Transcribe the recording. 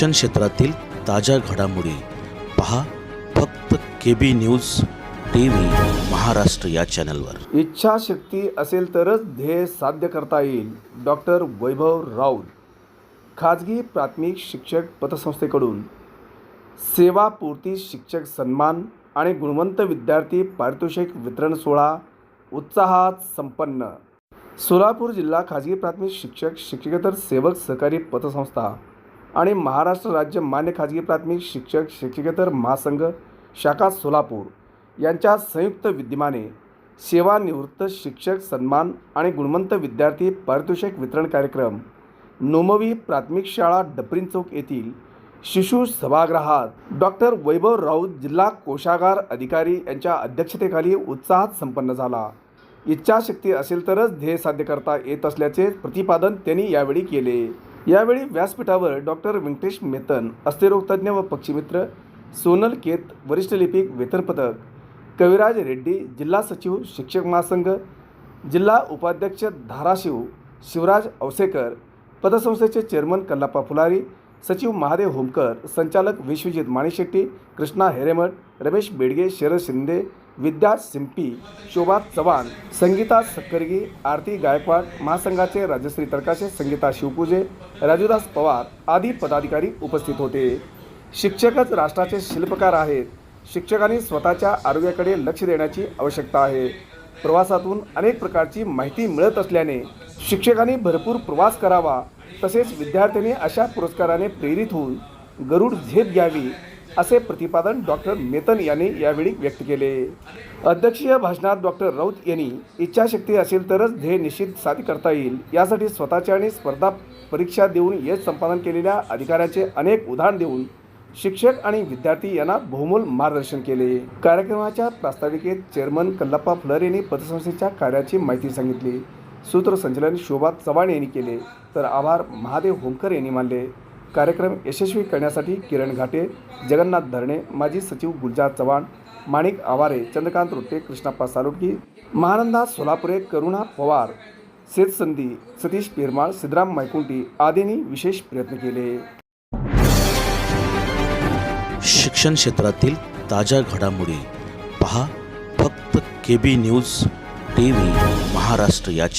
शिक्षण क्षेत्रातील ताज्या घडामोडी पहा फक्त K B news T V Maharashtra या चॅनलवर. इच्छाशक्ती असेल तरच ध्येय साध्य करता येईल डॉक्टर वैभव राऊत खाजगी प्राथमिक शिक्षक पतसंस्थेकडून. सेवापूर्ती शिक्षक सन्मान आणि गुणवंत विद्यार्थी पारितोषिक वितरण सोहळा उत्साहात संपन्न. सोलापूर जिल्हा खाजगी प्राथमिक शिक्षक शिक्षकेतर सेवक सहकारी पतसंस्था आणि महाराष्ट्र राज्य मान्य खाजगी प्राथमिक शिक्षक शिक्षकेतर महासंघ शाखा सोलापूर यांच्या संयुक्त विद्यमाने सेवानिवृत्त शिक्षक सन्मान आणि गुणवंत विद्यार्थी पारितोषिक वितरण कार्यक्रम नोमवी प्राथमिक शाळा डपरीन चौक येथील शिशु सभागृहात डॉक्टर वैभव राऊत जिल्हा कोषागार अधिकारी यांच्या अध्यक्षतेखाली उत्साहात संपन्न झाला. इच्छाशक्ती असेल तरच ध्येय साध्य करता येत असल्याचे प्रतिपादन त्यांनी यावेळी केले. यावेळी व्यासपीठावर डॉक्टर व्यंकटेश मेतन अस्थिरोगतज्ञ व पक्षीमित्र सोनल केत वरिष्ठ लिपिक वेतन पथक कविराज रेड्डी जिल्हा सचिव शिक्षक महासंघ जिल्हा उपाध्यक्ष धाराशिव शिवराज औसेकर पतसंस्थेचे चेअरमन कल्लाप्पा फुलारी सचिव महादेव होमकर संचालक विश्वजित माणिशेट्टी कृष्णा हेरेमठ रमेश बेडगे शरद शिंदे विद्या सिंपी शोभा चव्हाण संगीता सक्करगी आरती गायकवाड महासंघाचे राजश्री तडकाशे संगीता शिवपूजे राजूदास पवार आदी पदाधिकारी उपस्थित होते. शिक्षकच राष्ट्राचे शिल्पकार आहेत. शिक्षकांनी स्वतःच्या आरोग्याकडे लक्ष देण्याची आवश्यकता आहे. प्रवासातून अनेक प्रकारची माहिती मिळत असल्याने शिक्षकांनी भरपूर प्रवास करावा. तसेच विद्यार्थ्यांनी अशा पुरस्काराने प्रेरित होऊन गरुड झेप घ्यावी. असे प्रतिपादन डॉक्टर मेतन यांनी यावेळी व्यक्त केले. अध्यक्षीय भाषणात डॉक्टर राऊत यांनी इच्छाशक्ती असेल तरच ध्येय निश्चित साध्य करता येईल. यासाठी स्वतःच्या आणि स्पर्धा परीक्षा देऊन यश संपादन केलेल्या अधिकाऱ्यांचे अनेक उदाहरण देऊन शिक्षक आणि विद्यार्थी यांना बहुमोल मार्गदर्शन केले. कार्यक्रमाच्या प्रास्ताविकेत चेअरमन कल्लप्पा फुलर यांनी पतसंस्थेच्या कार्याची माहिती सांगितली. सूत्रसंचलन शोभा चव्हाण यांनी केले. तर आभार महादेव होमकर यांनी मानले. कार्यक्रम यशस्वी करण्यासाठी किरण घाटे जगन्नाथ धरणे माजी सचिव गुलजार चव्हाण माणिक आवारे चंद्रकांत रोटे कृष्णाप्पा सालुटकी महानंदा सोलापुरे करुणा पवार सेतसंधी सतीश पेरमाळ सिद्धराम मैकुंटी आदींनी विशेष प्रयत्न केले. शिक्षण क्षेत्रातील ताज्या घडामोडी पहा. फक्त K B news T V महाराष्ट्र याची